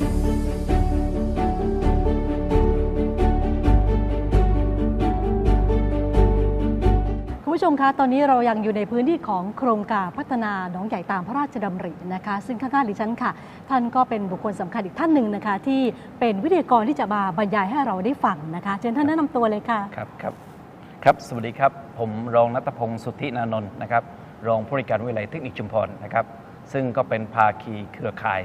คุณผู้ชมคะ ตอนนี้เรายังอยู่ในพื้นที่ของโครงการพัฒนาหนองใหญ่ตามพระราชดำรินะคะ ซึ่งข้างๆดิฉันค่ะ ท่านก็เป็นบุคคลสำคัญอีกท่านหนึ่งนะคะ ที่เป็นวิทยากรที่จะมาบรรยายให้เราได้ฟังนะคะ เชิญท่านแนะนำตัวเลยค่ะ ครับครับครับ สวัสดีครับ ผมรองนัตพงศ์สุทธินานนท์นะครับ รองผู้บริการวิทยาลัยเทคนิคชุมพรนะครับ ซึ่งก็เป็นภาคีเครือข่าย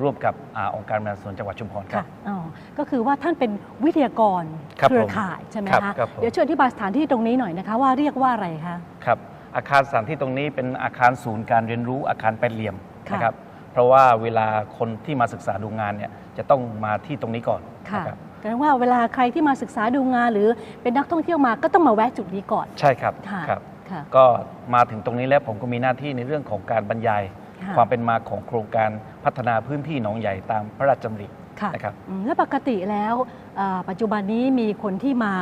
ร่วมกับอาองค์การบริหารส่วนจังหวัดชุมพรครัค่ะบ อ๋อก็คือว่าท่านเป็นวิทยากรครับเครือผมข่ายใช่ไหมครับคะครับผม เดี๋ยวช่วยอธิบายสถานที่ตรงนี้หน่อยนะคะว่าเรียกว่าอะไรคะ ครับอาคารสถานที่ตรงนี้เป็นอาคารศูนย์การเรียนรู้อาคารแปดเหลี่ยมค่ะนะครับเพราะว่าเวลาคนที่มาศึกษาดูงานเนี่ยจะต้องมาที่ตรงนี้ก่อนค่ะ นะครับแปลว่าเวลาใครที่มาศึกษาดูงานหรือเป็นนักท่องเที่ยวมาก็ต้องมาแวะจุดนี้ก่อนใช่ครับค่ะครับ ค่ะ ก็มาถึงตรงนี้แล้วผมก็มีหน้าที่ในเรื่องของการบรรยาย ค่ะความเป็นมาของโครงการพัฒนาพื้นที่หนองใหญ่ตามพระราชดำริค่ะ นะครับ อืมแล้วปกติแล้วเอ่อปัจจุบันนี้มีคนที่มา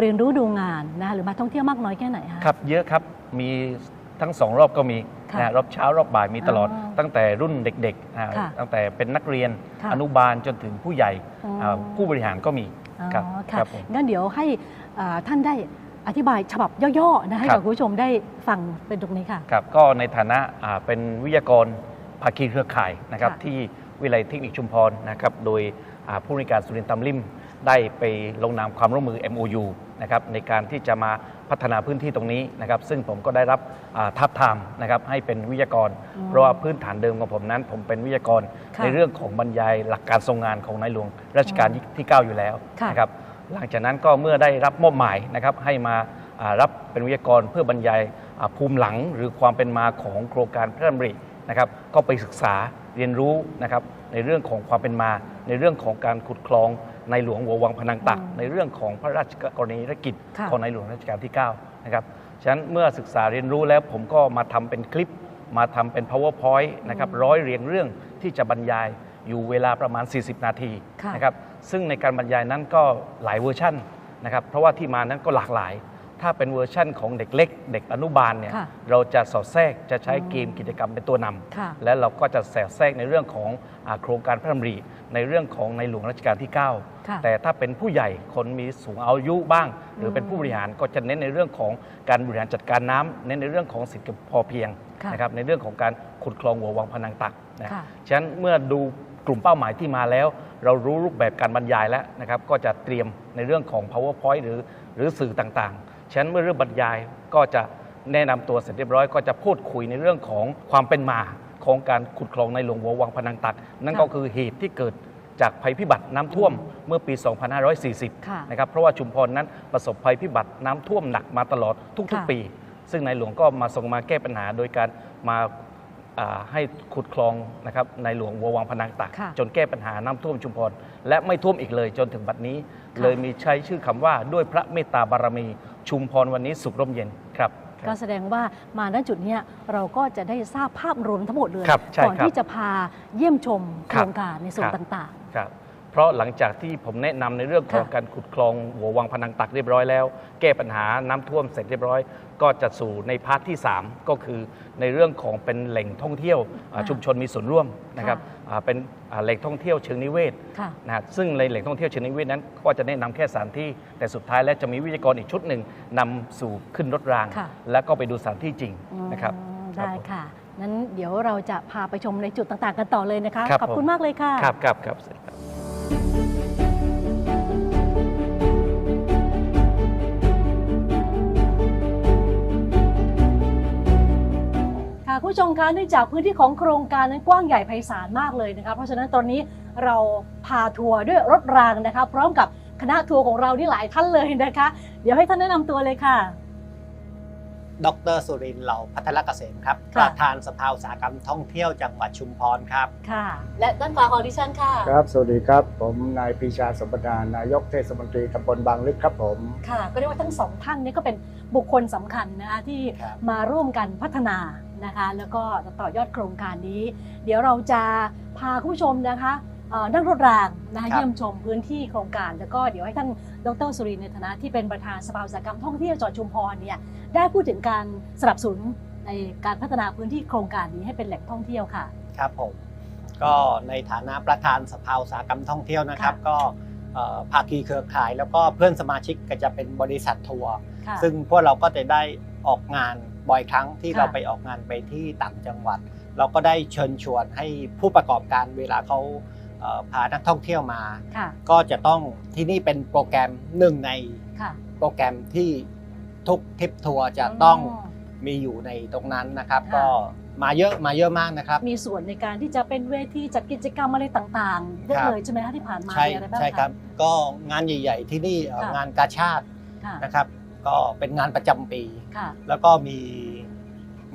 เรียนรู้ดูงานนะหรือมาท่องเที่ยวมากน้อยแค่ไหนคะ ครับเยอะครับมีทั้งสองรอบก็มีค่ะนะรอบเช้ารอบบ่ายมีตลอด อ๋อตั้งแต่รุ่นเด็กๆอ่าค่ะตั้งแต่เป็นนักเรียนค่ะอนุบาลจนถึงผู้ใหญ่อ๋ออ่าผู้บริหารก็มี อ๋อครับค่ะครับผมงั้นเดี๋ยวให้เอ่อท่านได้ อธิบายฉบับย่อๆนะให้ครักับบคุณผู้ชมได้ฟังเป็นตรงนี้ค่ะครับก็ในฐานะอ่าเป็นวิทยากรภาคีเครือข่ายนะครับค่ะที่วิทยาลัยเทคนิคชุมพรนะครับโดยอ่าผู้บริการสุรินทร์ตำลิมได้ไปลงนามความร่วมมือ MOU นะครับในการที่จะมาพัฒนาพื้นที่ตรงนี้นะครับซึ่งผมก็ได้รับอ่าทับทามนะครับให้เป็นวิทยากรอืมเพราะว่าพื้นฐานเดิมของผมนั้น ผมเป็นวิทยากรค่ะในเรื่องของบรรยายหลักการทรงงานของในหลวงรัชกาลที่ 9 อยู่แล้วค่ะนะครับ หลังจากนั้นก็เมื่อได้รับมอบหมายนะครับให้มาอ่ารับเป็นวิทยากรเพื่อบรรยายอ่าภูมิหลังหรือความเป็นมาของโครงการพระราชดำรินะครับก็ไปศึกษาเรียนรู้นะครับในเรื่องของความเป็นมา ในเรื่องของการขุดคลองในหลวงหัววังพนังตักอืมในเรื่องของพระราชกรณียกิจค่ะของในหลวงรัชกาลที่9นะครับฉะนั้นเมื่อศึกษาเรียนรู้แล้วผมก็มาทำเป็นคลิป มาทำเป็น powerpoint นะครับร้อยเรียงเรื่องที่จะบรรยายอยู่เวลาประมาณ 40 นาทีค่ะนะครับ ซึ่งในการบรรยายนั้นก็หลายเวอร์ชั่นนะครับเพราะว่าที่มานั้นก็หลากหลาย ถ้าเป็นเวอร์ชั่นของเด็กเล็ก เด็กอนุบาลเนี่ยค่ะเราจะสอดแทรกจะใช้อืมเกมกิจกรรมเป็นตัวนำค่ะ และเราก็จะแสแทรกในเรื่องของอาโครงการพระดำริในเรื่องของในหลวงรัชกาลที่ค่ะ9แต่ถ้าเป็นผู้ใหญ่คนมีสูงอายุบ้าง หรือเป็นผู้บริหารก็จะเน้นในเรื่องของการบริหารจัดการน้ำเน้นในเรื่องของสิทธิพอเพียงค่ะนะครับในเรื่องของการขุดคลองหัววังพนังตักนะค่ะ ฉะนั้นเมื่อดูกลุ่มเป้าหมายที่มาแล้ว เรารู้รูปแบบการบรรยายแล้วนะครับ ก็จะเตรียมในเรื่องของ powerpoint หรือหรือสื่อต่างๆ ฉะนั้นเมื่อเริ่มบรรยายก็จะแนะนำตัวเสร็จเรียบร้อยก็จะพูดคุยในเรื่องของความเป็นมาของการขุดคลองในหลวงหัววังพนังตัก นั่นค่ะก็คือเหตุที่เกิดจากภัยพิบัติน้ำท่วมเมื่อปี 2540ค่ะนะครับ เพราะว่าชุมพรนั้นประสบภัยพิบัติน้ำท่วมหนักมาตลอดทุกค่ะๆปี ซึ่งในหลวงก็มาทรงมาแก้ปัญหาโดยการมาอ่า ให้ขุดคลองนะครับในหลวงวัววังพนังตัก ค่ะจนแก้ปัญหาน้ำท่วมชุมพร และไม่ท่วมอีกเลยจนถึงบัดนี้ค่ะเลยมีใช้ชื่อคำว่าด้วยพระเมตตาบารมีชุมพรวันนี้สุขร่มเย็นครับคก็รับแสดงว่ามาณจุดเนี้ยเราก็จะได้ทราบภาพรวมทั้งหมดเลยครับใช่ก่อนครับที่จะพาเยี่ยมชมโคครัรบงการในส่วนครับ ต่าง ครับเพราะหลังจากที่ผมแนะนำในเรื่องของค่ะการขุดคลองหัววังพนังตักเรียบร้อยแล้ว แก้ปัญหาน้ำท่วมเสร็จเรียบร้อย ก็จะสู่ในพาร์ทที่ 3 ก็คือในเรื่องของเป็นแหล่งท่องเที่ยวอ่าค่ะชุมชนมีส่วนร่วมนะครับอ่าเป็นอ่าแหล่งท่องเที่ยวเชิงนิเวศๆค่ะนะฮะซึ่งในแหล่งท่องเที่ยวเชิงนิเวศนั้น ก็จะแนะนำแค่สถานที่ แต่สุดท้ายแล้วจะมีวิทยากรอีกชุดหนึ่งนำสู่ขึ้นรถรางค่ะแล้วก็ไปดูสถานที่จริงนะครับอืมครับได้ผมค่ะนั้นเดี๋ยวเราจะพาไปชมในจุดต่างๆ กันต่อเลยนะคะครับขอบคุณผมมากเลยค่ะครับครับครับ ผู้ชมคะเนื่องจากพื้นที่ของโครงการนั้นกว้างใหญ่ไพศาลมากเลยนะคะเพราะฉะนั้นตอนนี้เราพาทัวร์ด้วยรถรางนะคะ พร้อมกับคณะทัวร์ของเราที่หลายท่านเลยนะคะ เดี๋ยวให้ท่านแนะนำตัวเลยค่ะ ดรสุรินทร์เหล่าพัทรเกษมครับ ค่ะ ประธานสภาอุตสาหกรรมท่องเที่ยวจังหวัดชุมพรครับ ค่ะ และด้านขวาของดิฉันค่ะ ครับ สวัสดีครับ ผมนายปรีชาสมบัตินายกเทศมนตรีตำบลบางลึกครับผม ค่ะ ก็เรียกว่าทั้งสองท่านนี้ก็เป็นบุคคลสำคัญนะคะที่ครับ มาร่วมกันพัฒนา นะคะ แล้วก็ต่อยอดโครงการนี้ เดี๋ยวเราจะพาคุณผู้ชมนะคะเอ่อนั่งรถรางนะคะครับเยี่ยมชมพื้นที่โครงการ แล้วก็เดี๋ยวให้ท่านดรสุรินทร์ในฐานะที่เป็นประธานสภาอุตสาหกรรมท่องเที่ยวจังหวัดชุมพรเนี่ยได้พูดถึงการสนับสนุนในการพัฒนาพื้นที่โครงการนี้ให้เป็นแหล่งท่องเที่ยวค่ะ ครับผมก็ในฐานะประธานสภาอุตสาหกรรมท่องเที่ยวนะครับค่ะก็เอ่อภาคีเครือข่าย แล้วก็เพื่อนสมาชิกก็จะเป็นบริษัททัวร์ค่ะซึ่งพวกเราก็จะได้ออกงาน บ่อยครั้งที่ค่ะเราไปออกงานไปที่ต่างจังหวัด เราก็ได้เชิญชวนให้ผู้ประกอบการเวลาเขาเอ่อพานักท่องเที่ยวมาค่ะก็จะต้องที่นี่เป็นโปรแกรมหนึ่งในค่ะโปรแกรมที่ทุกทริปทัวร์จะต้องมีอยู่ในตรงนั้นนะครับค่ะก็มาเยอะมาเยอะมากนะครับ มีส่วนในการที่จะเป็นเวทีจัดกิจกรรมอะไรต่างๆเยอะครับเลยใช่ไหมคะที่ผ่านมาใช่มีอะไรบ้างใช่ะครับ ก็งานใหญ่ ๆ ที่นี่เอ่อค่ะงานกาชาติค่ะนะครับ ก็เป็นงานประจำปี ค่ะ แล้วก็มี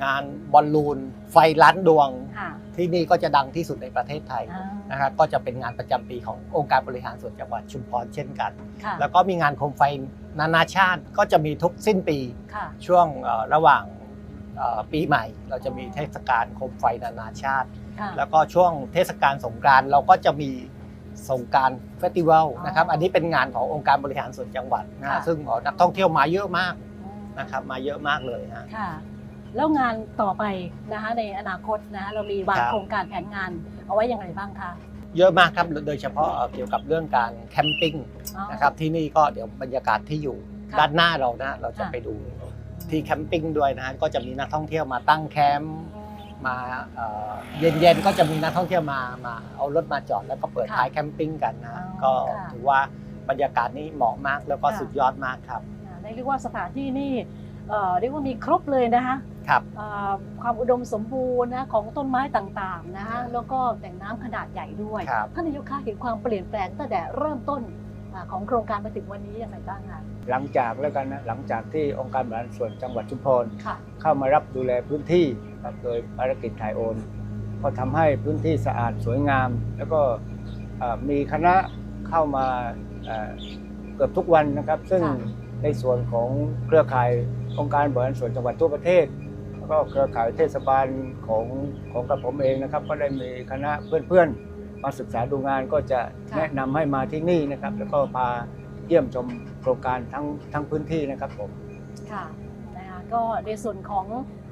งานบอลลูน ไฟล้านดวง ค่ะที่นี่ก็จะดังที่สุดในประเทศไทยอ่านะครับก็จะเป็นงานประจำปีขององค์การบริหารส่วนจังหวัดชุมพรเช่นกัน ค่ะแล้วก็มีงานโคมไฟนานาชาติก็จะมีทุกสิ้นปีค่ะ ช่วงเอ่อระหว่างเอ่อปีใหม่ เราจะมีเทศกาลโคมไฟนานาชาติ ค่ะ แล้วก็ช่วงเทศกาลสงกรานต์เราก็จะมี สงกรารเฟสติวัลนะครับอ๋ออัอันนี้เป็นงานขององค์การบริหารส่วนจังหวัดนะค่ะฮะซึ่งนักท่องเที่ยวมาเยอะมากนะครับมาเยอะมากเลยฮะค่ะแล้วงานต่อไปนะคะในอนาคตนะคะเรามีวางครับโครงการแผนงานเอาไว้อย่างไรบ้างคะเยอะมากครับโดยเฉพาะเอ่อเกี่ยวกับเรื่องการแคมปิ้งอ๋อนะครับที่นี่ก็เดี๋ยวบรรยากาศที่อยู่ค่ะด้านหน้าเรานะเราจะค่ะไปดูที่แคมปิ้งด้วยนะฮะก็จะมีนักท่องเที่ยวมาตั้งแคมป์ มาเอ่อเย็นๆก็จะมีนักท่องเที่ยวมามาเอารถมาจอดแล้วก็เปิดค่ะท้ายแคมปิ้งกันนะอ๋อก็ค่ะถือว่าบรรยากาศนี้เหมาะมากแล้วก็ค่ะสุดยอดมากครับอ่าเรียกว่าสถานที่นี่เอ่อเรียกว่ามีครบเลยนะคะครับเอ่อความอุดมสมบูรณ์นะของต้นไม้ต่างๆนะคะแล้วก็แหล่งน้ำขนาดใหญ่ด้วยครับท่านนายกคะเห็นความเปลี่ยนแปลงตั้งแต่เริ่มต้นอ่าของโครงการมาถึงวันนี้อย่างไรบ้างคะ หลังจากแล้วกันนะหลังจากที่องค์การบริหารส่วนจังหวัดชุมพรค่ะเข้ามารับดูแลพื้นที่ครับโดยภารกิจถ่ายโอน ก็ทำให้พื้นที่สะอาดสวยงาม แล้วก็เอ่อมีคณะเข้ามาเอ่อเกือบทุกวันนะครับ ซึ่งค่ะในส่วนของเครือข่ายองค์การบริหารส่วนจังหวัดทั่วประเทศแล้วก็เครือข่ายเทศบาลของของกระผมเองนะครับ ก็ได้มีคณะเพื่อนๆมาศึกษาดูงานก็จะค่ะแนะนำให้มาที่นี่นะครับ แล้วก็พาเยี่ยมชม โครงการทั้งทั้งพื้นที่นะครับผมค่ะนะคะก็ในส่วนของ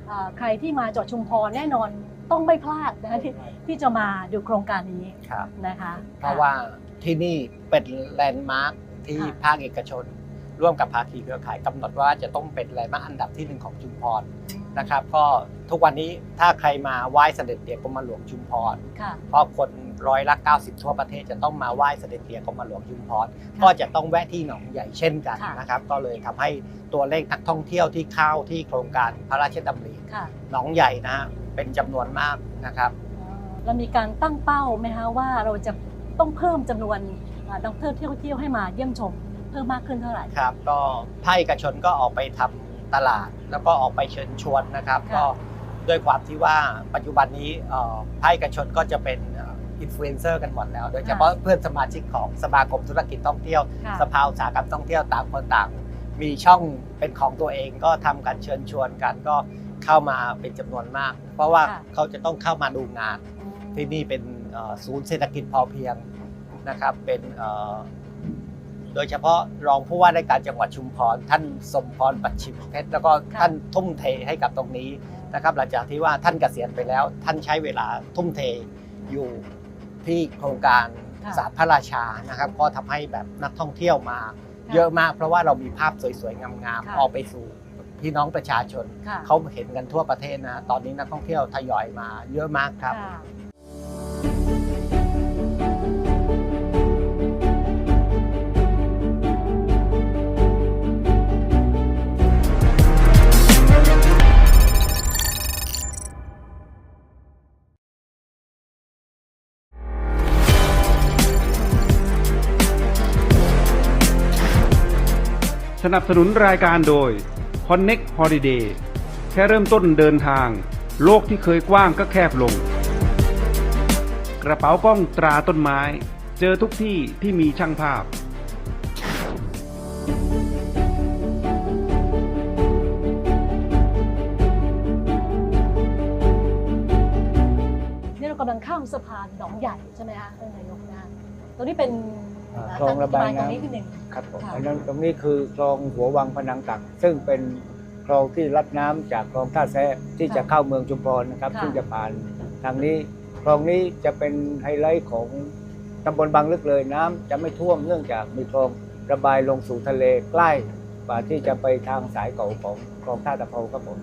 เออใครที่มาจอดชุมพรแน่นอนต้องไม่พลาดนะคะที่ที่จะมาดูโครงการนี้ครับ นะคะเพราะว่าที่นี่เป็นแลนด์มาร์คที่ค่ะภาคเอกชน ร่วมกับภาคีเครือข่ายกำหนดว่าจะต้องเป็นแลนด์มาร์คอันดับที่หนึ่งของชุมพรนะครับ ก็ทุกวันนี้ถ้าใครมาไหว้เสด็จเตี่ยกรมหลวงชุมพรค่ะ เพราะคน ร้อยละ 90 ทั่วประเทศจะต้องมาไหว้เสด็จเตี่ยกรมหลวงชุมพรก็จะต้องแวะที่หนองใหญ่เช่นกันค่ะนะครับ ก็เลยทำให้ตัวเลขนักท่องเที่ยวที่เข้าที่โครงการพระราชดำริค่ะหนองใหญ่นะฮะเป็นจำนวนมากนะครับเรามีการตั้งเป้าไหมคะว่าเราจะต้องเพิ่มจำนวนอ่านักท่องเที่ยวเที่ยวให้มาเยี่ยมชมเพิ่มมากขึ้นเท่าไหร่ครับ ก็ภาคเอกชนก็ออกไปทำตลาด แล้วก็ออกไปเชิญชวนนะครับค่ะก็ด้วยความที่ว่าปัจจุบันนี้เอ่อภาคเอกชนก็จะเป็น อินฟลูเอนเซอร์กันหมดแล้ว โดยเฉพาะเพื่อนสมาชิกของสมาคมธุรกิจท่องเที่ยวค่ะสภาอุตสาหกรรมท่องเที่ยวต่างคนต่าง มีช่องเป็นของตัวเองก็ทำการเชิญชวนกันก็เข้ามาเป็นจำนวนมาก เพราะว่าค่ะเขาจะต้องเข้ามาดูงานอืมที่นี่เป็นเอ่อศูนย์เศรษฐกิจพอเพียงนะครับเป็นเอ่อโดยเฉพาะรองผู้ว่าราชการจังหวัดชุมพร ท่านสมพรปัจฉิมเพชรแล้วก็ค่ะท่านทุ่มเทให้กับตรงนี้นะครับหลังจากที่ว่าท่านเกษียณไปแล้ว ท่านใช้เวลาทุ่มเทอยู่ ที่โครงการค่ะศาสตร์พระราชานะครับ ก็ทำให้แบบนักท่องเที่ยวมา เยอะมาก เพราะว่าเรามีภาพสวยๆงามค่ะๆออกไปสู่พี่น้องประชาชน ค่ะเขาเห็นกันทั่วประเทศนะ ตอนนี้นักท่องเที่ยวทยอยมาเยอะมากครับค่ะ นับสนุนรายการโดย Connect Holiday แค่เริ่มต้นเดินทาง โลกที่เคยกว้างก็แคบลง กระเป๋ากล้องตราต้นไม้ เจอทุกที่ที่มีช่างภาพ นี่เรากำลังข้ามสะพานหนองใหญ่ใช่ไหมคะท่านนายกนะตรงนี้เป็น คลองระบายตรงน้ำนี้คือหนึ่งครับผมค่ะอันนั้นตรงนี้คือคลองหัววังพนังตัก ซึ่งเป็นคลองที่รับน้ำจากคลองท่าแซะที่ค่ะจะเข้าเมืองชุมพรนะครับค่ะซึ่งจะผ่านทางนี้คลองนี้จะเป็นไฮไลท์ของตำบลบางลึกเลยน้ำจะไม่ท่วมเนื่องจากมีคลองระบายลงสู่ทะเลใกล้กว่าที่จะไปทางสายเก่าของคลองท่าตะเภาครับผม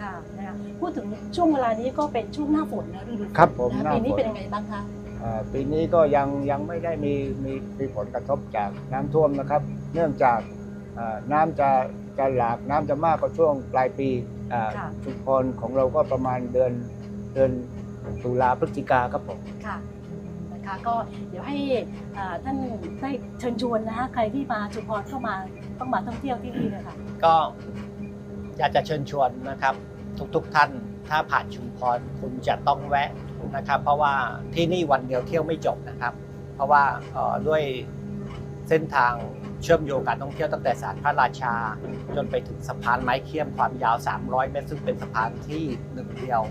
ค่ะนะคะพูดถึงช่วงเวลานี้ก็เป็นช่วงหน้าฝนนะฤดูฝนครับผมนะหน้าปีนี้ฝนเป็นยังไงบ้างคะอ่า ปีนี้ก็ยังยังไม่ได้มีมีมีผลกระทบจากน้ำท่วมนะครับ เนื่องจากอ่าน้ำจะจะหลากน้ำจะมากกว่าช่วงปลายปีอ่าค่ะชุมพรของเราก็ประมาณเดือนเดือนตุลาพฤศจิกาครับผมค่ะนะคะก็เดี๋ยวให้อ่าท่านได้เชิญชวนนะคะใครที่มาชุมพรเข้ามาต้องมาท่องเที่ยวที่นี่เลยค่ะก็อยากจะเชิญชวนนะครับทุกๆท่าน ถ้าผ่านชุมพรคุณจะต้องแวะนะครับ เพราะว่าที่นี่วันเดียวเที่ยวไม่จบนะครับ เพราะว่าเอ่อด้วยเส้นทางเชื่อมโยงการท่องเที่ยวตั้งแต่ศาลพระราชา จนไปถึงสะพานไม้เคียมความยาว 300 เมตร ซึ่งเป็นสะพานที่หนึ่งเดียว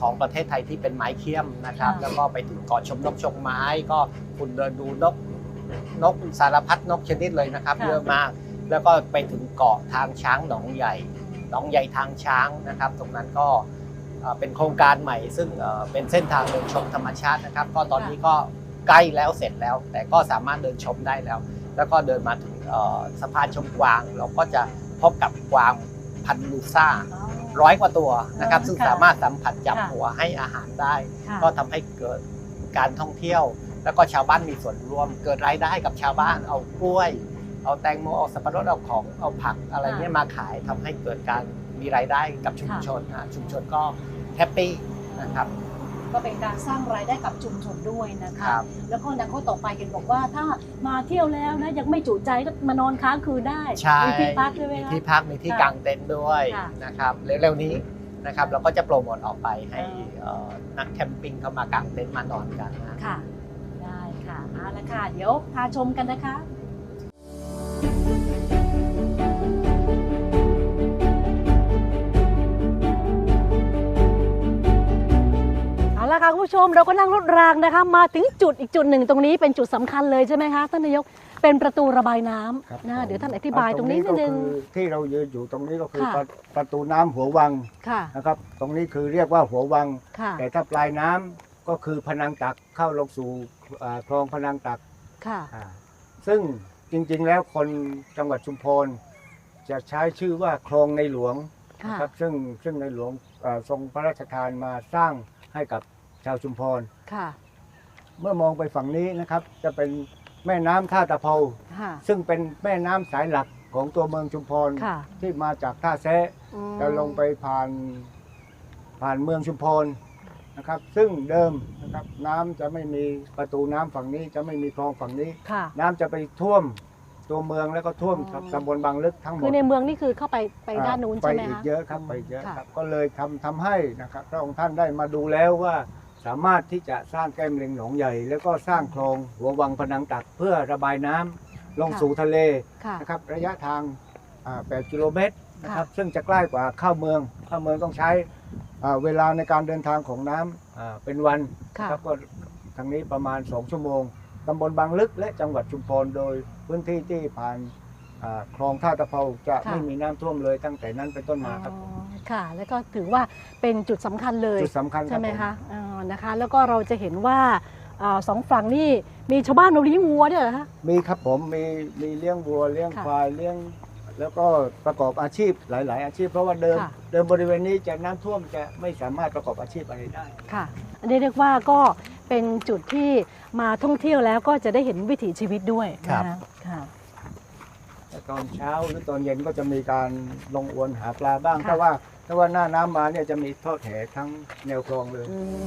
ของประเทศไทยที่เป็นไม้เคียมนะครับค่ะแล้วก็ไปถึงเกาะชมนกชมไม้ก็คุณเดินดูนกนกสารพัดนกชนิดเลยนะครับ เยอะมาก แล้วก็ไปถึงเกาะทางช้างหนองใหญ่ หนองใหญ่ทางช้างนะครับ ตรงนั้นก็เอ่อเป็นโครงการใหม่ ซึ่งเอ่อเป็นเส้นทางเดินชมธรรมชาตินะครับ ก็ตอนนี้ก็ใกล้แล้วเสร็จแล้ว แต่ก็สามารถเดินชมได้แล้ว แล้วก็เดินมาถึงเอ่อสะพานชมกวาง เราก็จะพบกับกวางพันธุ์ลูซ่าอ๋อร้อยกว่าตัวนะครับ ซึ่งค่ะสามารถสัมผัสจับค่ะหัวให้อาหารได้ค่ะก็ทำให้เกิดการท่องเที่ยว แล้วก็ชาวบ้านมีส่วนร่วม เกิดรายได้กับชาวบ้านเอากล้วย เอาแตงโมเอาสับปะรดเอาของเอาผักอะไรเนี่ยมาขายทำให้เกิดการมีรายได้กับชุมชนนะชุมชนก็แฮปปี้นะครับก็เป็นการสร้างรายได้กับชุมชนด้วยนะคะครับแล้วก็อนาคตต่อไปเห็นบอกว่าถ้ามาเที่ยวแล้วนะยังไม่จุใจก็มานอนค้างคืนได้ใช่มีที่พักด้วยไหมมีคะที่พักมีที่ค่ะกางเต็นท์ด้วยค่ะนะครับเร็วๆนี้นะครับเราก็จะโปรโมทออกไปให้อ่าเอ่อนักแคมปิ้งเข้ามากางเต็นท์มานอนกันนะค่ะได้ค่ะเอาละค่ะเดี๋ยวพาชมกันนะคะ ผู้ชมเราก็นั่งรถรางนะคะ มาถึงจุดอีกจุดหนึ่งตรงนี้เป็นจุดสำคัญเลยใช่ไหมคะท่านนายกเป็นประตูระบายน้ำนะเดี๋ยวท่านอธิบายตรงนี้นิดนึงก็คือที่เรายืนอยู่ตรงนี้ก็คือค่ะประประตูน้ำหัววังค่ะนะครับ ตรงนี้คือเรียกว่าหัววังค่ะแต่ถ้าปลายน้ำก็คือพนังตักเข้าลงสู่อ่าคลองพนังตักค่ะอ่าซึ่งจริงๆแล้วคนจังหวัดชุมพรจะใช้ชื่อว่าคลองในหลวงค่ะนะครับซึ่งซึ่งในหลวงอ่าทรงพระราชทานมาสร้างให้กับ ชาวชุมพร ค่ะ เมื่อมองไปฝั่งนี้นะครับ จะเป็นแม่น้ำท่าตะเภาค่ะ ซึ่งเป็นแม่น้ำสายหลักของตัวเมืองชุมพร ค่ะ ที่มาจากท่าแซะอืมจะลงไปผ่านผ่านเมืองชุมพรนะครับ ซึ่งเดิมนะครับน้ำจะไม่มีประตูน้ำฝั่งนี้จะไม่มีคลองฝั่งนี้ ค่ะ น้ำจะไปท่วมตัวเมืองแล้วก็ท่วมอ๋อ ตำบลบางลึกทั้งหมคืดอในเมืองนี่คือเข้าไปไปด้านนู้นไปใช่ไหมอีกคะ เยอะครับไปเยอะค่ะ ครับ ก็เลยทำทำให้นะครับพระองค์ท่านได้มาดูแล้วว่า สามารถที่จะสร้างแก้มลิงหนองใหญ่ แล้วก็สร้างคลองหัววังพนังตักเพื่อระบายน้ำลงสู่ทะเลค่ะ นะครับระยะทางอ่า8กิโลเมตรนะครับซึ่งจะใกล้กว่าเข้าเมืองเข้าเมืองต้องใช้อ่าเวลาในการเดินทางของน้ำอ่าเป็นวัน ค่ะนะครับก็ทางนี้ประมาณ 2 ชั่วโมง ตำบลบางลึกและจังหวัดชุมพรโดยพื้นที่ที่ผ่านอ่าคลองท่าตะเภาจะไม่มีน้ำท่วมเลยตั้งแต่นั้นเป็นต้นมาครับอ๋อค่ะ แล้วก็ถือว่าเป็นจุดสำคัญเลย จุดสำคัญรับใช่ไหมผคะอ๋อ นะคะ แล้วก็เราจะเห็นว่าอ่าสองฝั่งนี่มีชาวบ้านเราเลี้ยงวัวด้วยเหรอคะ มีครับผมมีมีเลี้ยงวัวเลี้ยงค่ะควายเลี้ยง แล้วก็ประกอบอาชีพหลาย ๆ อาชีพเพราะว่าเดิมค่ะ เดิมบริเวณนี้จะน้ำท่วมจะไม่สามารถประกอบอาชีพอะไรได้ ค่ะ อันนี้เรียกว่าก็เป็นจุดที่มาท่องเที่ยวแล้วก็จะได้เห็นวิถีชีวิตด้วยครับ นะคะค่ะ แต่ตอนเช้าหรือตอนเย็นก็จะมีการลงอวนหาปลาบ้างค่ะ ถ้าว่า ถ้าว่าหน้าน้ำมาเนี่ยจะมีทอดแหทั้งแนวคลองเลยอืม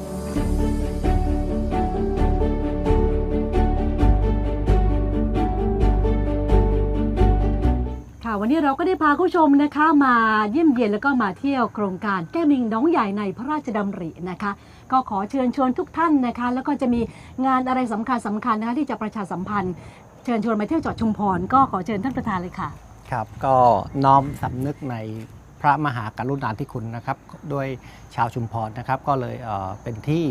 ค่ะวันนี้เราก็ได้พาคุณผู้ชมนะคะมาเยี่ยมเยียนแล้วก็มาเที่ยวโครงการแก้มลิงน้องใหญ่ในพระราชดำรินะคะ ก็ขอเชิญชวนทุกท่านนะคะ แล้วก็จะมีงานอะไรสำคัญสำคัญนะคะที่จะประชาสัมพันธ์ เชิญชวนมาเที่ยวจังหวัดชุมพรก็ขอเชิญท่านประธานเลยค่ะ ครับก็น้อมสำนึกในพ ระมหากรุณาธิคุณนะครับด้วยชาวชุมพรนะครับก็เลยเอ่อเป็นที่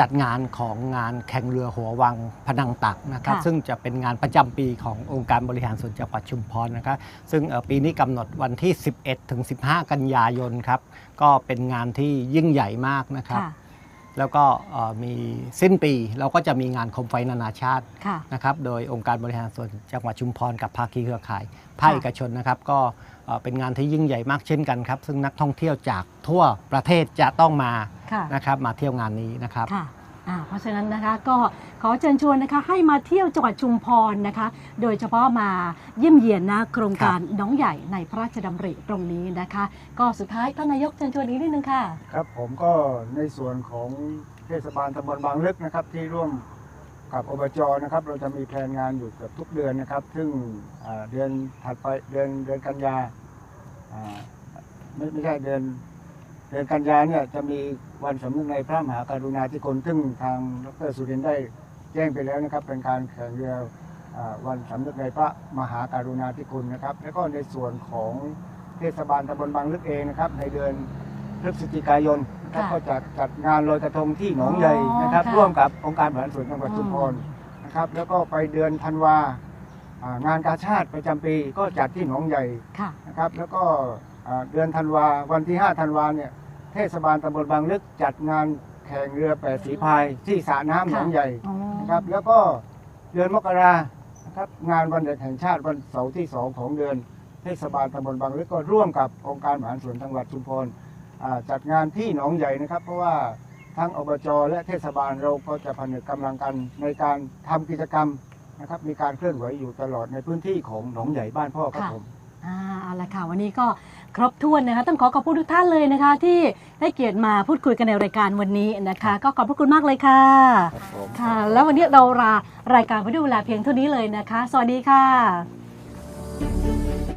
จัดงานของงานแข่งเรือหัววังพนังตักนะครับค่ะซึ่งจะเป็นงานประจำปีขององค์การบริหารส่วนจังหวัดชุมพรนะครับ ซึ่งเอ่อปีนี้กำหนดวันที่ 11 ถึง 15 กันยายนครับ ก็เป็นงานที่ยิ่งใหญ่มากนะครับค่ะ แล้วก็เอ่อมีสิ้นปีเราก็จะมีงานโคมไฟนานาชาติค่ะนะครับโดยองค์การบริหารส่วนจังหวัดชุมพรกับภาคีเครือข่ายภาคค่ะเอกชนนะครับ ก็เอ่อเป็นงานที่ยิ่งใหญ่มากเช่นกันครับ ซึ่งนักท่องเที่ยวจากทั่วประเทศจะต้องมาค่ะนะครับมาเที่ยวงานนี้นะครับค่ะ อ่าเพราะฉะนั้นนะคะก็ขอเชิญชวนนะคะให้มาเที่ยวจังหวัดชุมพรนะคะ โดยเฉพาะมาเยี่ยมเยียนนะโครงการน้องใหญ่ในพระราชดำริตรงนี้นะคะ ก็สุดท้ายท่านนายกเชิญชวนอีกนิดนึงค่ะ ครับผมก็ในส่วนของเทศบาลตำบลบางลึกนะครับ ที่ร่วมกับอบจนะครับ เราจะมีแผนงานอยู่เกือบทุกเดือนนะครับ ซึ่งอ่าเดือนถัดไปเดือนเดือนกันยาอ่าไม่ไม่ใช่เดือน เดือนกันยาเนี่ยจะมีวันสำนึกในพระมหากรุณาธิคุณซึ่งทางดรสุรินทร์ได้แจ้งไปแล้วนะครับ เป็นการแข่งเรืออ่าวันสำนึกในพระมหากรุณาธิคุณนะครับ แล้วก็ในส่วนของเทศบาลตำบลบางลึกเองนะครับ ในเดือนพฤศจิกายนนะครับค่ะก็จะจัดงานลอยกระทงที่หนองใหญ่นะครับอ๋อค่ะร่วมกับองค์การบริหารส่วนจังหวัดอืมชุมพรนะครับ แล้วก็ไปเดือนธันวาอ่างานกาชาติประจำปีก็จัดที่หนองใหญ่ค่ะนะครับ แล้วก็อ่าเดือนธันวาวันที่ 5 ธันวาเนี่ย เทศบาลตำบลบางลึกจัดงานแข่งเรือแปดสีพายที่สระน้ำหนองใหญ่อ๋อนะครับแล้วก็เดือนมกรานะครับงานวันเด็กแห่งชาติวันเสาร์ที่2ของเดือน เทศบาลตำบลบางลึกก็ร่วมกับองค์การบริหารส่วนจังหวัดชุมพรอ่าจัดงานที่หนองใหญ่นะครับ เพราะว่าทั้งอบจและเทศบาลเราก็จะผนึกกำลังกันในการทำกิจกรรมนะครับมีการเคลื่อนไหวอยู่ตลอดในพื้นที่ของหนองใหญ่บ้านพ่อครับค่ะ ผม อ่าเอาละค่ะวันนี้ก็ ครบถ้วนนะคะต้องขอขอบคุณทุกท่านเลยนะคะ ที่ได้เกียรติมาพูดคุยกันในรายการวันนี้นะคะ ก็ขอบพระคุณมากเลยค่ะครับผมค่ะ แล้ววันนี้เราลารายการไปด้วยเวลาเพียงเท่านี้เลยนะคะ สวัสดีค่ะ